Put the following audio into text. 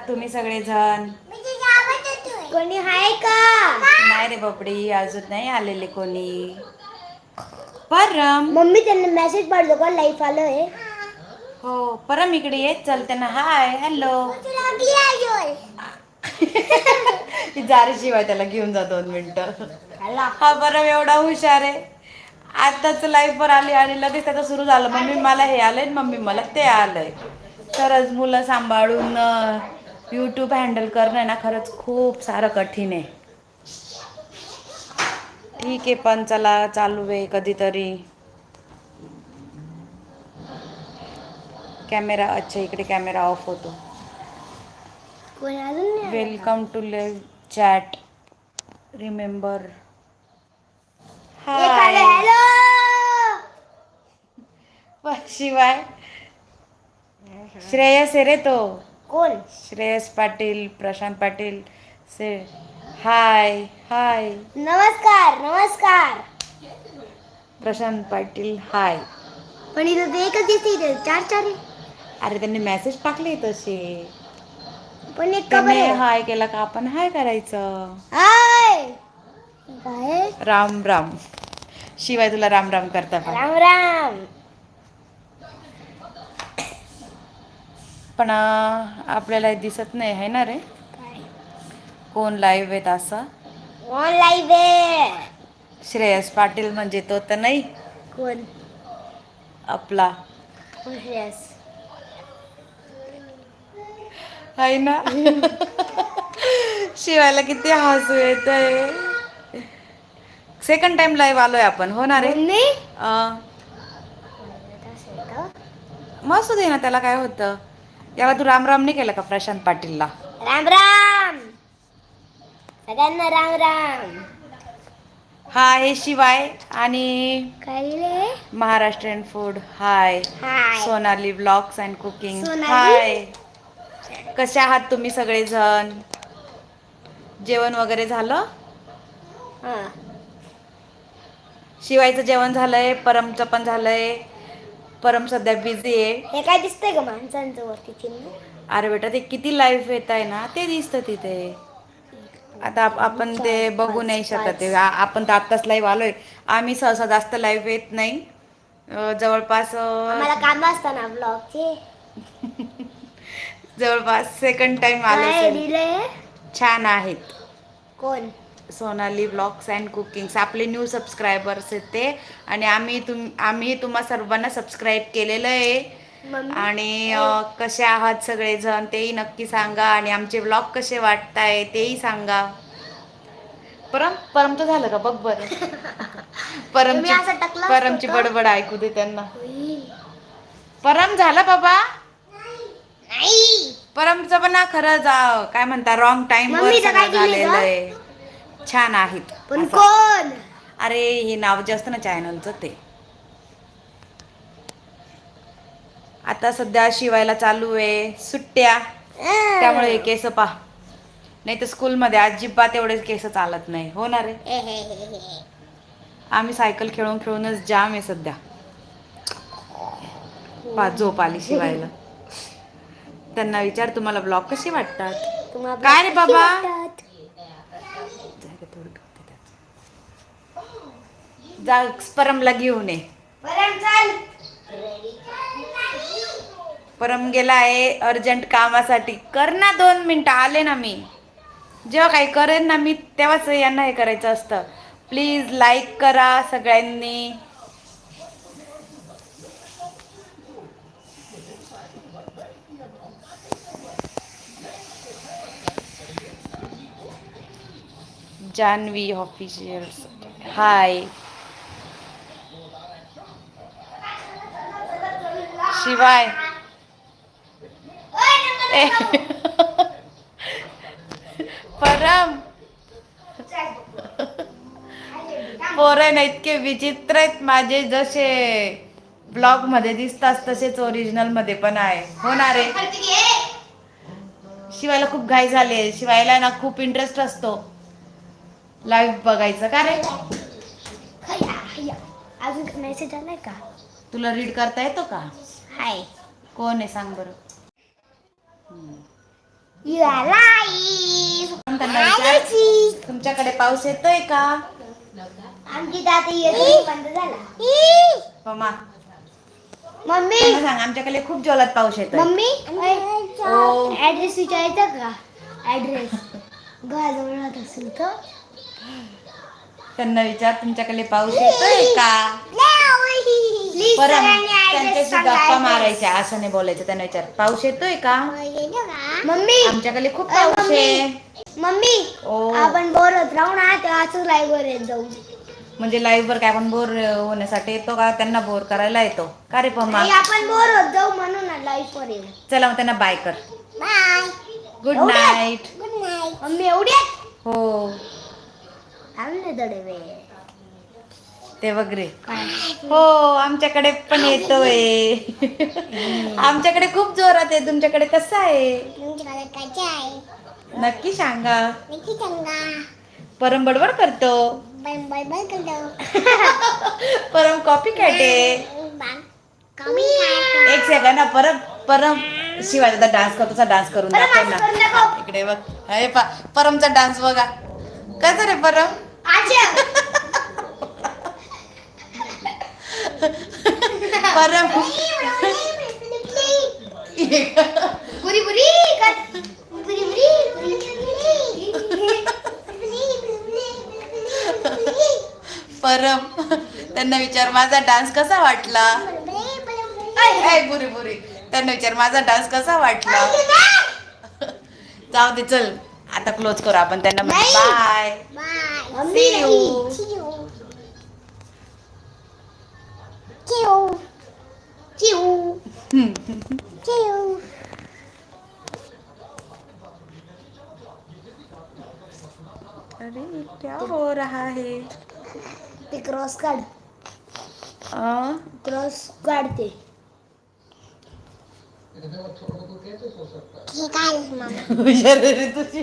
आहात तुम्ही सगळेजण? कोणी हाय का? नाही रे बापडी अजून नाही आलेले कोणी. परम. मम्मी त्यांना मेसेज पाठवतो का? लाईफ आलोय हो परम इकडे ये. चल त्यांना हाय हॅलो जारी शिवाय त्याला घेऊन जा दोन मिनिटं. हा परम एवढा हुशार आहे. आताच लाईफ वर आली आणि लगेच त्याचं सुरू झालं. मम्मी मला हे आलंय मम्मी मला ते आलंय. खरंच मुलं सांभाळून यूट्यूब हँडल करणं ना खरंच खूप सारं कठीण आहे. ठीक आहे पण चला चालू आहे कधीतरी. कॅमेरा अच्छा इकडे कॅमेरा ऑफ होतो. Welcome to live chat remember hi hello शिवाय. श्रेयस आहे रे तो. कोण? श्रेयस पाटील प्रशांत पाटील से हाय हाय. नमस्कार नमस्कार. प्रशांत पाटील हाय. पण इथं ते एकच दिसते इथे चार चार आहे. अरे त्यांनी मेसेज टाकले तसे. पण एक का त्यांनी बरं हाय केला का? आपण हाय करायचं. हाय. काय? राम राम. शिवाय तुला राम राम करता पण राम राम. पण आपल्याला दिसत नाही आहे ना रे? कोण लाईव्ह आहेत असं? कोण लाईव्ह आहे? श्रेयस पाटील म्हणजे तो तर नाही? कोण? आपला. श्रेयस? आहे ना? शिवायला किती हसू येत आहे सेकंड टाइम लाईव्ह आलोय आपण हो ना रे? मस्त दे ना त्याला काय होतं? याला तू राम राम नाही केलं का प्रशांत पाटीलला? राम राम! सगळ्यांना राम राम! हा आहे शिवाय आणि काय Maharashtrian food. Hi. Sonali blogs and cooking? Hi. कसे आहात तुम्ही सगळेजण? जेवण वगैरे झालं? हा. शिवायचं जेवण झालंय परमचं पण झालंय. परम सध्या बिझी आहे. हे काय दिसतंय का माणसांचं वरती चिन्ह? अरे बेटा ते किती लाईव्ह येत आहे ना ते दिसतं तिथे. आता आप- आपण ते बघू नाही शकत. आ- आपण तर आत्ताच लाईव्ह आलोय. आम्ही सहसा जास्त लाईव्ह येत नाही. अं, जवळपास अं, मला काम असतं ना ब्लॉगचे जवळपास सेकंड टाइम आलो काय असेल. दिलंय छान आहेत. कोण? सोनाली ब्लॉग्स अँड कुकिंग्स आपले न्यू सबस्क्रायबर्स आहेत ते. आणि आम्ही तुम आम्ही तुम्हा सर्वांना सबस्क्राईब केलेलं आहे. आणि अं, कसे आहात सगळेजण? तेही नक्की सांगा. आणि आमचे ब्लॉग कसे वाटताय तेही सांगा. परम परमचं झालं का? बघ बरं. परमची परमची? बडबड ऐकू दे त्यांना. परम झालं बाबा? नाही. परमचं पण ना खरं जा काय म्हणता रॉंग टाइम वर झालेलं? आहे. छान आहेत. पण असं. कोण? अरे हे नाव जे असतं ना चॅनलचं ते. आता सध्या शिवायला चालू आहे सुट्ट्या. त्यामुळे हे केस पा. नाही तर स्कूलमध्ये अजिबात एवढे केस चालत नाही. हो ना रे? आम्ही सायकल खेळून खेळूनच जाम आहे सध्या. पा झोप आली शिवायला. त्यांना विचार तुम्हाला ब्लॉग कसे वाटतात? तुम्हाला काय रे बाबा? जा परमला घेऊन ये. चल. परम गेला आहे अर्जंट कामासाठी. कर ना दोन मिनटं आले ना मी. जेव्हा काही करेन ना मी तेव्हाच यांना हे करायचं असतं. प्लीज लाईक करा सगळ्यांनी. जान्हवी ऑफिशियल हाय शिवाय. परम. पोरं ना इतके विचित्र आहेत माझे जसे ब्लॉगमध्ये दिसतात तसेच ओरिजिनलमध्ये पण आहे. होणार आहे शिवायला खूप घाई झाली शिवायला ना खूप इंटरेस्ट असतो. लाईव्ह बघायचं का रे. अजून मेसेज आलाय का? तुला रीड करता येतो का? हाय. कोण आहे सांग बरं? You are तुमच्याकडे पाऊस येतोय का? आमची दादा येतो. बंद झाला. मम्मा. मम्मी सांग आमच्याकडे खूप जोरात पाऊस येतोय. मम्मी. ओ. ऍड्रेस विचारायचा का? ऍड्रेस घराजवळ राहत असेल तर. त्यांना विचार तुमच्याकडे पाऊस येतोय का? सगळ्यांनी त्यांच्याशी सांगा, गप्पा. मारायच्या असं नाही बोलायचं. त्यांना विचार. पाऊस येतोय का? मम्मी! आमच्याकडे खूप पाऊस. आहे. मम्मी! ओ. आपण बोर होत राहू ना तेव्हा असंच लाईव्ह वर येत जाऊ. म्हणजे लाईव्ह वर काय आपण बोर होण्यासाठी येतो का? त्यांना बोर करायला येतो. का रे पम्मा? आपण बोर होत जाऊ म्हणून ना लाईव्ह वर येऊ. चला मग त्यांना बाय कर. Bye good night good night mummy एवढी हो. थोडे वेळ. ते वगैरे. हो आमच्याकडे पण येतोय. आमच्याकडे खूप जोरात आहे. तुमच्याकडे कसं आहे? तुमच्याकडे काय आहे? नक्की सांगा. नक्की सांगा. परम बडबड करतो. परम कॉपी काटे कमी एक सेकंड ना परम परम शिवायचा डान्स करतो तसा डान्स करून परम दाखव असं ना. इकडे बघ. हे पा परमचा डान्स बघा. कसं रे परम? परम बुरी बुरी कर बुरी बुरी परम त्यांना विचार माझा डान्स कसा वाटला? ए बुरी बुरी त्यांना विचार माझा डान्स कसा वाटला? जाऊ दे चल. आता क्लोज करू आपण त्यांना. बाय बाय अरे क्या हो रहा है? ते क्रॉस काढ? क्रॉस काढते हुशार आहे रे तुझी